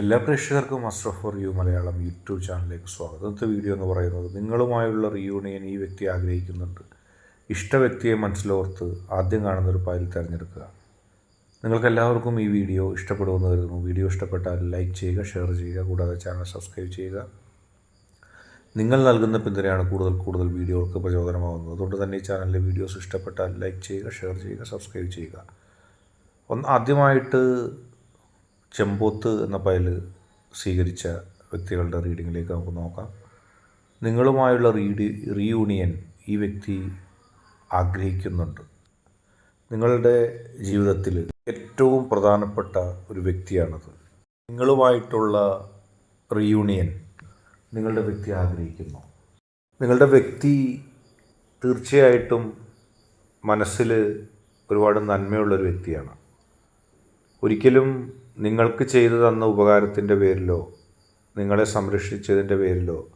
എല്ലാ പ്രേക്ഷകർക്കും master for you Malayalam YouTube ചാനലിലേക്ക് സ്വാഗതം. ഇന്നത്തെ വീഡിയോ എന്ന് പറയുന്നത് നിങ്ങളുമായുള്ള റിയൂണിയൻ ഈ വ്യക്തി ആഗ്രഹിക്കുന്നുണ്ട്. ഇഷ്ട വ്യക്തിയെ മനസ്സിലോർത്ത് ആദ്യം കാണുന്ന ഒരു ഫയൽ തിരഞ്ഞെടുക്കുക. നിങ്ങൾക്ക് എല്ലാവർക്കും ഈ വീഡിയോ ഇഷ്ടപ്പെടുമെന്ന് കരുതുന്നു. വീഡിയോ ഇഷ്ടപ്പെട്ടാൽ ലൈക്ക് ചെയ്യുക ഷെയർ ചെയ്യുക കൂടാതെ ചാനൽ സബ്സ്ക്രൈബ് ചെയ്യുക. നിങ്ങൾ നൽകുന്ന പിന്തുണയാണ് കൂടുതൽ കൂടുതൽ വീഡിയോകൾക്ക് പ്രചോദനമാകുന്നത് അതുകൊണ്ട് തന്നെ ഈ ചാനലിലെ വീഡിയോസ് ഇഷ്ടപ്പെട്ടാൽ ലൈക്ക് ചെയ്യുക ഷെയർ ചെയ്യുക സബ്സ്ക്രൈബ് ചെയ്യുക. ഒന്ന് ആദ്യമായിട്ട് ചെമ്പോത്ത് എന്ന ഫയൽ സ്വീകരിച്ച വ്യക്തികളുടെ റീഡിങ്ങിലേക്ക് നമുക്ക് നോക്കാം. നിങ്ങളുമായുള്ള റീഡി റീയൂണിയൻ ഈ വ്യക്തി ആഗ്രഹിക്കുന്നുണ്ട്. നിങ്ങളുടെ ജീവിതത്തിൽ ഏറ്റവും പ്രധാനപ്പെട്ട ഒരു വ്യക്തിയാണത്. നിങ്ങളുമായിട്ടുള്ള റീയൂണിയൻ നിങ്ങളുടെ വ്യക്തി ആഗ്രഹിക്കുന്നു. നിങ്ങളുടെ വ്യക്തി തീർച്ചയായിട്ടും മനസ്സിൽ ഒരുപാട് നന്മയുള്ളൊരു വ്യക്തിയാണ്. ഒരിക്കലും നിങ്ങൾക്ക് ചെയ്തു തന്ന ഉപകാരത്തിന്റെ പേരിലോ നിങ്ങളെ സംരക്ഷിച്ചതിന്റെ പേരിലോ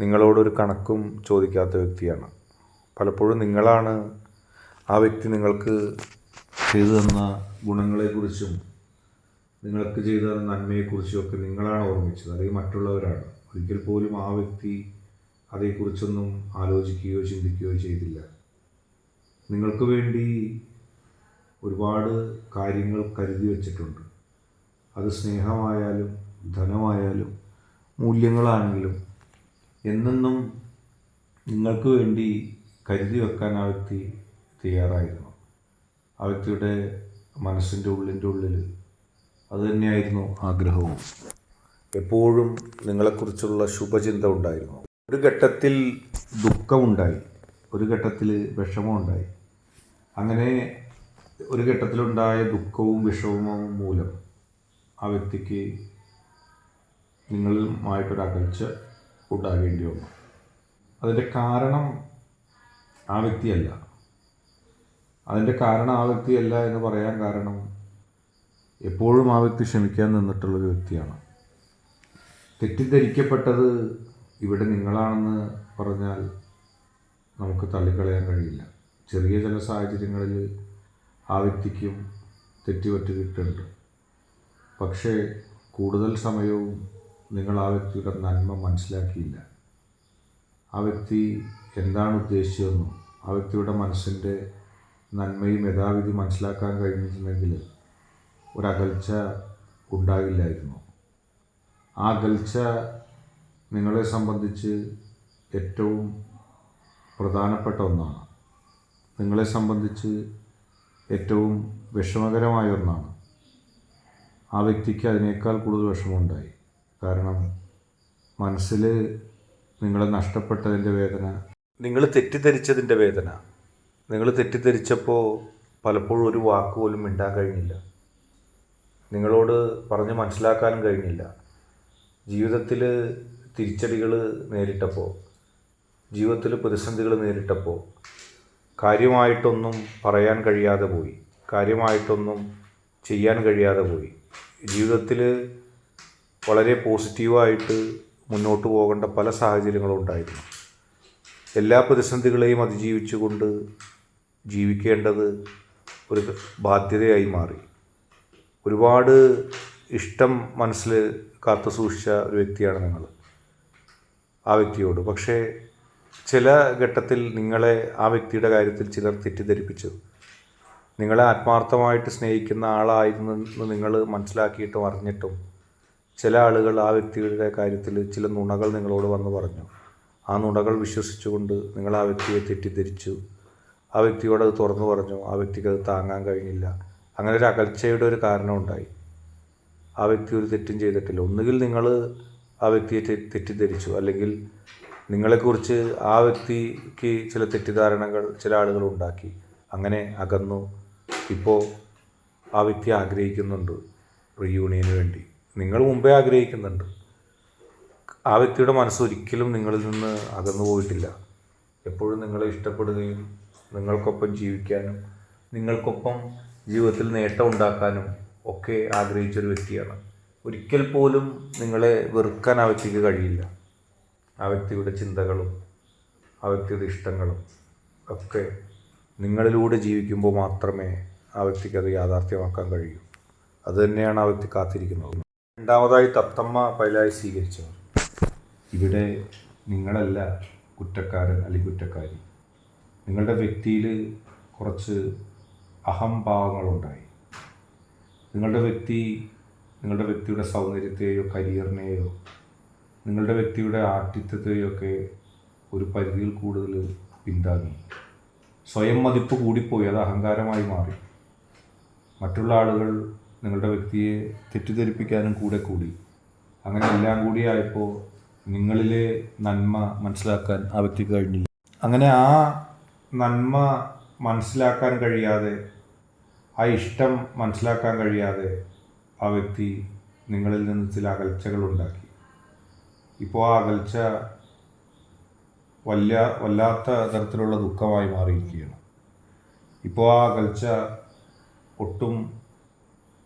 നിങ്ങളോടൊരു കണക്കും ചോദിക്കാത്ത വ്യക്തിയാണ്. പലപ്പോഴും നിങ്ങളാണ് ആ വ്യക്തി നിങ്ങൾക്ക് ചെയ്തു തന്ന ഗുണങ്ങളെക്കുറിച്ചും നിങ്ങൾക്ക് ചെയ്തു തന്ന നന്മയെക്കുറിച്ചും ഒക്കെ നിങ്ങളാണ് ഓർമ്മിച്ചത് അല്ലെങ്കിൽ മറ്റുള്ളവരാണ്. ഒരിക്കൽ പോലും ആ വ്യക്തി അതേക്കുറിച്ചൊന്നും ആലോചിക്കുകയോ ചിന്തിക്കുകയോ ചെയ്തില്ല. നിങ്ങൾക്ക് വേണ്ടി ഒരുപാട് കാര്യങ്ങൾ കരുതി വച്ചിട്ടുണ്ട്. അത് സ്നേഹമായാലും ധനമായാലും മൂല്യങ്ങളാണെങ്കിലും എന്നെന്നും നിങ്ങൾക്ക് വേണ്ടി കരുതി വെക്കാൻ ആ വ്യക്തി തയ്യാറായിരുന്നു. ആ വ്യക്തിയുടെ മനസ്സിന്റെ ഉള്ളിന്റെ ഉള്ളിൽ അതുതന്നെയായിരുന്നു ആഗ്രഹവും. എപ്പോഴും നിങ്ങളെക്കുറിച്ചുള്ള ശുഭചിന്ത ഉണ്ടായിരുന്നു. ഒരു ഘട്ടത്തിൽ ദുഃഖമുണ്ടായി ഒരു ഘട്ടത്തിൽ വിഷമമുണ്ടായി. അങ്ങനെ ഒരു ഘട്ടത്തിലുണ്ടായ ദുഃഖവും വിഷമവും മൂലം ആ വ്യക്തിക്ക് നിങ്ങളുമായിട്ടൊരകൽച്ച ഉണ്ടാകേണ്ടി വന്നു. അതിന്റെ കാരണം ആ വ്യക്തിയല്ല. അതിന്റെ കാരണം ആ വ്യക്തിയല്ല എന്ന് പറയാൻ കാരണം എപ്പോഴും ആ വ്യക്തി ക്ഷമിക്കാൻ നിന്നിട്ടുള്ളൊരു വ്യക്തിയാണ്. തെറ്റിദ്ധരിക്കപ്പെട്ടത് ഇവിടെ നിങ്ങളാണെന്ന് പറഞ്ഞാൽ നമുക്ക് തള്ളിക്കളയാൻ കഴിയില്ല. ചെറിയ ചില സാഹചര്യങ്ങളിൽ ആ വ്യക്തിക്കും തെറ്റുപറ്റിയിട്ടുണ്ട് പക്ഷേ കൂടുതൽ സമയവും നിങ്ങൾ ആ വ്യക്തിയുടെ നന്മ മനസ്സിലാക്കിയില്ല. ആ വ്യക്തി എന്താണ് ഉദ്ദേശിച്ചതെന്നും ആ വ്യക്തിയുടെ മനസ്സിന്റെ നന്മയും യഥാവിധി മനസ്സിലാക്കാൻ കഴിഞ്ഞിട്ടുണ്ടെങ്കിൽ ഒരകൽച്ച ഉണ്ടാകില്ലായിരുന്നു. ആ അകൽച്ച നിങ്ങളെ സംബന്ധിച്ച് ഏറ്റവും പ്രധാനപ്പെട്ട ഒന്നാണ്. നിങ്ങളെ സംബന്ധിച്ച് ഏറ്റവും വിഷമകരമായ ഒന്നാണ്. ആ വ്യക്തിക്ക് അതിനേക്കാൾ കൂടുതൽ വിഷമമുണ്ടായി. കാരണം മനസ്സിൽ നിങ്ങളെ നഷ്ടപ്പെട്ടതിന്റെ വേദന. നിങ്ങൾ തെറ്റിദ്ധരിച്ചതിന്റെ വേദന. നിങ്ങൾ തെറ്റിദ്ധരിച്ചപ്പോൾ പലപ്പോഴും ഒരു വാക്ക് പോലും മിണ്ടാൻ കഴിഞ്ഞില്ല. നിങ്ങളോട് പറഞ്ഞ് മനസ്സിലാക്കാനും കഴിഞ്ഞില്ല. ജീവിതത്തിൽ തിരിച്ചടികൾ നേരിട്ടപ്പോൾ ജീവിതത്തിൽ പ്രതിസന്ധികൾ നേരിട്ടപ്പോൾ കാര്യമായിട്ടൊന്നും പറയാൻ കഴിയാതെ പോയി. കാര്യമായിട്ടൊന്നും ചെയ്യാൻ കഴിയാതെ പോയി. ജീവിതത്തിൽ വളരെ പോസിറ്റീവായിട്ട് മുന്നോട്ട് പോകേണ്ട പല സാഹചര്യങ്ങളും ഉണ്ടായിരുന്നു. എല്ലാ പ്രതിസന്ധികളെയും അതിജീവിച്ചുകൊണ്ട് ജീവിക്കേണ്ടത് ഒരു ബാധ്യതയായി മാറി. ഒരുപാട് ഇഷ്ടം മനസ്സിൽ കാത്തു സൂക്ഷിച്ച ഒരു വ്യക്തിയാണ് നിങ്ങൾ ആ വ്യക്തിയോട്. പക്ഷേ ചില ഘട്ടത്തിൽ നിങ്ങളെ ആ വ്യക്തിയുടെ കാര്യത്തിൽ ചിലർ തെറ്റിദ്ധരിപ്പിച്ചു. നിങ്ങളെ ആത്മാർത്ഥമായിട്ട് സ്നേഹിക്കുന്ന ആളായിരുന്നെന്ന് നിങ്ങൾ മനസ്സിലാക്കിയിട്ടും അറിഞ്ഞിട്ടും ചില ആളുകൾ ആ വ്യക്തിയുടെ കാര്യത്തിൽ ചില നുണകൾ നിങ്ങളോട് വന്ന് പറഞ്ഞു. ആ നുണകൾ വിശ്വസിച്ചുകൊണ്ട് നിങ്ങൾ ആ വ്യക്തിയെ തെറ്റിദ്ധരിച്ചു. ആ വ്യക്തിയോട് അത് തുറന്നു പറഞ്ഞു. ആ വ്യക്തിക്ക് അത് താങ്ങാൻ കഴിഞ്ഞില്ല. അങ്ങനെ ഒരു അകൽച്ചയുടെ ഒരു കാരണമുണ്ടായി ആ വ്യക്തി ഒരു തെറ്റും ചെയ്തിട്ടില്ല. ഒന്നുകിൽ നിങ്ങൾ ആ വ്യക്തിയെ തെറ്റിദ്ധരിച്ചു. അല്ലെങ്കിൽ നിങ്ങളെക്കുറിച്ച് ആ വ്യക്തിക്ക് ചില തെറ്റിദ്ധാരണകൾ ചില ആളുകൾ ഉണ്ടാക്കി. അങ്ങനെ അകന്നു. ഇപ്പോൾ ആ വ്യക്തി ആഗ്രഹിക്കുന്നുണ്ട് റീയൂണിയന് വേണ്ടി. നിങ്ങൾ മുമ്പേ ആഗ്രഹിക്കുന്നുണ്ട്. ആ വ്യക്തിയുടെ മനസ്സൊരിക്കലും നിങ്ങളിൽ നിന്ന് അകന്നു പോയിട്ടില്ല. എപ്പോഴും നിങ്ങളെ ഇഷ്ടപ്പെടുകയും നിങ്ങൾക്കൊപ്പം ജീവിക്കാനും നിങ്ങൾക്കൊപ്പം ജീവിതത്തിൽ നേട്ടം ഉണ്ടാക്കാനും ഒക്കെ ആഗ്രഹിച്ചൊരു വ്യക്തിയാണ്. ഒരിക്കൽ പോലും നിങ്ങളെ വെറുക്കാൻ ആ വ്യക്തിക്ക് കഴിയില്ല. ആ വ്യക്തിയുടെ ചിന്തകളും ആ വ്യക്തിയുടെ ഇഷ്ടങ്ങളും ഒക്കെ നിങ്ങളിലൂടെ ജീവിക്കുമ്പോൾ മാത്രമേ ആ വ്യക്തിക്ക് അത് യാഥാർത്ഥ്യമാക്കാൻ കഴിയൂ. അതുതന്നെയാണ് ആ വ്യക്തി കാത്തിരിക്കുന്നത്. രണ്ടാമതായി തത്തമ്മ പൈലായി സ്വീകരിച്ചവർ. ഇവിടെ നിങ്ങളല്ല കുറ്റക്കാരൻ അല്ലെങ്കിൽ കുറ്റക്കാരി. നിങ്ങളുടെ വ്യക്തിയിൽ കുറച്ച് അഹംഭാവങ്ങളുണ്ടായി. നിങ്ങളുടെ വ്യക്തി നിങ്ങളുടെ വ്യക്തിയുടെ സൗന്ദര്യത്തെയോ കരിയറിനെയോ നിങ്ങളുടെ വ്യക്തിയുടെ ആഠിത്യത്തെയോ ഒക്കെ ഒരു പരിധിയിൽ കൂടുതൽ പിന്താങ്ങി. സ്വയം മതിപ്പ് കൂടിപ്പോയി അത് അഹങ്കാരമായി മാറി. മറ്റുള്ള ആളുകൾ നിങ്ങളുടെ വ്യക്തിയെ തെറ്റിദ്ധരിപ്പിക്കാനും കൂടെ കൂടി. അങ്ങനെ എല്ലാം കൂടി ആയപ്പോൾ നിങ്ങളിലെ നന്മ മനസ്സിലാക്കാൻ ആ വ്യക്തിക്ക് കഴിഞ്ഞില്ല. അങ്ങനെ ആ നന്മ മനസ്സിലാക്കാൻ കഴിയാതെ ആ ഇഷ്ടം മനസ്സിലാക്കാൻ കഴിയാതെ ആ വ്യക്തി നിങ്ങളിൽ നിന്ന് ചില അകൽച്ചകൾ ഉണ്ടാക്കി. ഇപ്പോൾ ആ അകൽച്ച വല്ല വല്ലാത്ത തരത്തിലുള്ള ദുഃഖമായി മാറിയിരിക്കുകയാണ്. ഇപ്പോൾ ആ അകൽച്ച ഒട്ടും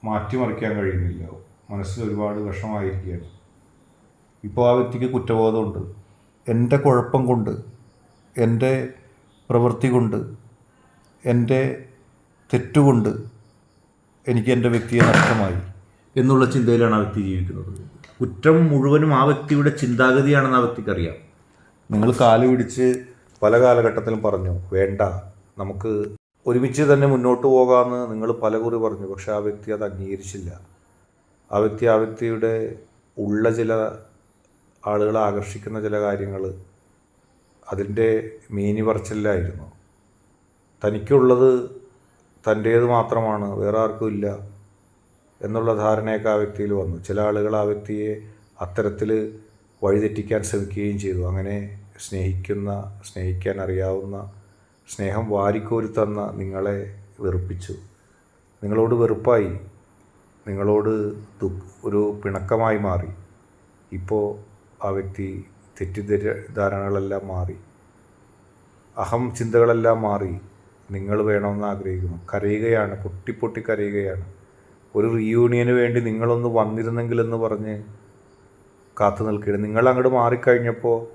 മാറ്റിമറിക്കാൻ കഴിയുന്നില്ല. മനസ്സിൽ ഒരുപാട് വിഷമായിരിക്കുകയാണ് ഇപ്പോൾ ആ വ്യക്തിക്ക് കുറ്റബോധമുണ്ട്. എന്റെ കുഴപ്പം കൊണ്ട് എന്റെ പ്രവൃത്തി കൊണ്ട് എന്റെ തെറ്റുകൊണ്ട് എനിക്ക് എന്റെ വ്യക്തിയെ നഷ്ടമായി എന്നുള്ള ചിന്തയിലാണ് ആ വ്യക്തി ജീവിക്കുന്നത്. കുറ്റം മുഴുവനും ആ വ്യക്തിയുടെ ചിന്താഗതിയാണെന്ന് ആ വ്യക്തിക്കറിയാം നിങ്ങൾ കാൽ പിടിച്ച് പല കാലഘട്ടത്തിലും പറഞ്ഞു വേണ്ട നമുക്ക് ഒരുമിച്ച് തന്നെ മുന്നോട്ട് പോകാമെന്ന് നിങ്ങൾ പലകുറി പറഞ്ഞു പക്ഷേ ആ വ്യക്തി അത് അംഗീകരിച്ചില്ല. ആ വ്യക്തി ആ വ്യക്തിയുടെ ഉള്ള ചില ആളുകളെ ആകർഷിക്കുന്ന ചില കാര്യങ്ങൾ അതിന്റെ മീനി പറച്ചിലായിരുന്നു തനിക്കുള്ളത് തന്റേത് മാത്രമാണ് വേറെ ആർക്കും ഇല്ല എന്നുള്ള ധാരണയൊക്കെ ആ വ്യക്തിയിൽ വന്നു. ചില ആളുകൾ ആ വ്യക്തിയെ അത്തരത്തിൽ വഴിതെറ്റിക്കാൻ ശ്രമിക്കുകയും ചെയ്തു. അങ്ങനെ സ്നേഹിക്കുന്ന സ്നേഹിക്കാൻ അറിയാവുന്ന സ്നേഹം വാരിക്കോരി തന്ന നിങ്ങളെ വെറുപ്പിച്ചു. നിങ്ങളോട് വെറുപ്പായി. നിങ്ങളോട് ദുഃഖ ഒരു പിണക്കമായി മാറി. ഇപ്പോൾ ആ വ്യക്തി തെറ്റിദ്ധാരണകളെല്ലാം മാറി. അഹം ചിന്തകളെല്ലാം മാറി. നിങ്ങൾ വേണമെന്ന് ആഗ്രഹിക്കുന്നു. കരയുകയാണ്. പൊട്ടി പൊട്ടി കരയുകയാണ് ഒരു റീയൂണിയന് വേണ്ടി നിങ്ങളൊന്ന് വന്നിരുന്നെങ്കിലെന്ന് പറഞ്ഞ് കാത്തു നിൽക്കുകയാണ് നിങ്ങൾ അങ്ങോട്ട് മാറിക്കഴിഞ്ഞപ്പോൾ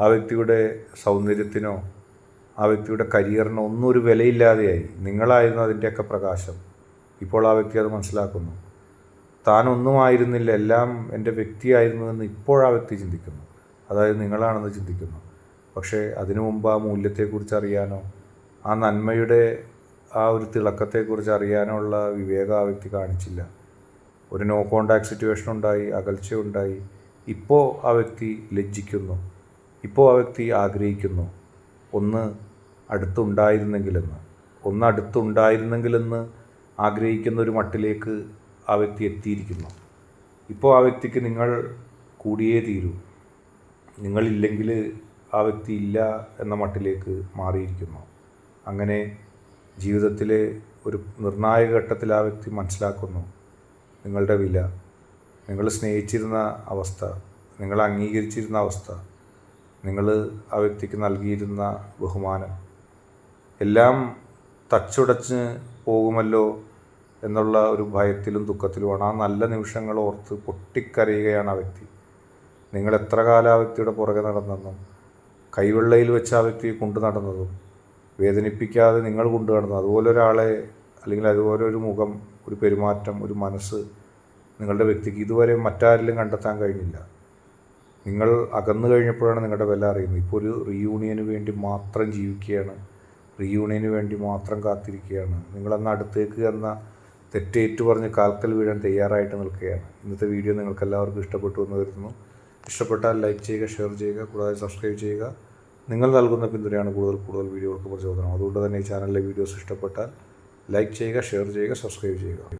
ആ വ്യക്തിയുടെ സൗന്ദര്യത്തിനോ ആ വ്യക്തിയുടെ കരിയറിന് ഒന്നും ഒരു വിലയില്ലാതെയായി. നിങ്ങളായിരുന്നു അതിന്റെയൊക്കെ പ്രകാശം. ഇപ്പോൾ ആ വ്യക്തി അത് മനസ്സിലാക്കുന്നു. താനൊന്നും ആയിരുന്നില്ല എല്ലാം എന്റെ വ്യക്തിയായിരുന്നു എന്ന് ഇപ്പോൾ ആ വ്യക്തി ചിന്തിക്കുന്നു. അതായത് നിങ്ങളാണെന്ന് ചിന്തിക്കുന്നു. പക്ഷേ അതിനു മുമ്പ് ആ മൂല്യത്തെക്കുറിച്ച് അറിയാനോ ആ നന്മയുടെ ആ ഒരു തിളക്കത്തെക്കുറിച്ച് അറിയാനോ ഉള്ള വിവേകം ആ വ്യക്തി കാണിച്ചില്ല. ഒരു നോ കോണ്ടാക്ട് സിറ്റുവേഷൻ ഉണ്ടായി അകൽച്ചയുണ്ടായി ഇപ്പോൾ ആ വ്യക്തി ലജ്ജിക്കുന്നു. ഇപ്പോൾ ആ വ്യക്തി ആഗ്രഹിക്കുന്നു. ഒന്ന് അടുത്തുണ്ടായിരുന്നെങ്കിലെന്ന്. ഒന്ന് അടുത്തുണ്ടായിരുന്നെങ്കിലെന്ന് ആഗ്രഹിക്കുന്ന ഒരു മട്ടിലേക്ക് ആ വ്യക്തി എത്തിയിരിക്കുന്നു. ഇപ്പോൾ ആ വ്യക്തിക്ക് നിങ്ങൾ കൂടിയേ തീരൂ. നിങ്ങളില്ലെങ്കിൽ ആ വ്യക്തി ഇല്ല എന്ന മട്ടിലേക്ക് മാറിയിരിക്കുന്നു. അങ്ങനെ ജീവിതത്തിലെ ഒരു നിർണായക ഘട്ടത്തിൽ ആ വ്യക്തി മനസ്സിലാക്കുന്നു. നിങ്ങളുടെ വില നിങ്ങൾ സ്നേഹിച്ചിരുന്ന അവസ്ഥ നിങ്ങൾ അംഗീകരിച്ചിരുന്ന അവസ്ഥ നിങ്ങൾ ആ വ്യക്തിക്ക് നൽകിയിരുന്ന ബഹുമാനം എല്ലാം തച്ചുടച്ച് പോകുമല്ലോ എന്നുള്ള ഒരു ഭയത്തിലും ദുഃഖത്തിലുമാണ് ആ നല്ല നിമിഷങ്ങൾ ഓർത്ത് പൊട്ടിക്കരയുകയാണ് ആ വ്യക്തി. നിങ്ങൾ എത്ര കാലം ആ വ്യക്തിയുടെ പുറകെ നടന്നെന്നും കൈവെള്ളയിൽ വെച്ച് ആ വ്യക്തിയെ കൊണ്ടു നടന്നതും വേദനിപ്പിക്കാതെ നിങ്ങൾ കൊണ്ടു നടന്നതും അതുപോലെ ഒരാളെ അല്ലെങ്കിൽ അതുപോലെ ഒരു മുഖം ഒരു പെരുമാറ്റം ഒരു മനസ്സ് നിങ്ങളുടെ വ്യക്തിക്ക് ഇതുവരെ മറ്റാരിലും കണ്ടെത്താൻ കഴിഞ്ഞില്ല. നിങ്ങൾ അകന്നു കഴിഞ്ഞപ്പോഴാണ് നിങ്ങളുടെ വില അറിയുന്നത്. ഇപ്പോൾ ഒരു റീയൂണിയന് വേണ്ടി മാത്രം ജീവിക്കുകയാണ് റീയൂണിയന് വേണ്ടി മാത്രം കാത്തിരിക്കുകയാണ്. നിങ്ങളന്ന് അടുത്തേക്ക് എന്ന തെറ്റേറ്റു പറഞ്ഞ് കാൽക്കൽ വീഴാൻ തയ്യാറായിട്ട് നിൽക്കുകയാണ്. ഇന്നത്തെ വീഡിയോ നിങ്ങൾക്ക് എല്ലാവർക്കും ഇഷ്ടപ്പെട്ടു എന്ന് വരുന്നു ഇഷ്ടപ്പെട്ടാൽ ലൈക്ക് ചെയ്യുക ഷെയർ ചെയ്യുക കൂടാതെ സബ്സ്ക്രൈബ് ചെയ്യുക. നിങ്ങൾ നൽകുന്ന പിന്തുണയാണ് കൂടുതൽ കൂടുതൽ വീഡിയോകൾക്ക് പ്രചോദനം. അതുകൊണ്ട് തന്നെ ഈ ചാനലിലെ വീഡിയോസ് ഇഷ്ടപ്പെട്ടാൽ ലൈക്ക് ചെയ്യുക ഷെയർ ചെയ്യുക സബ്സ്ക്രൈബ് ചെയ്യുക.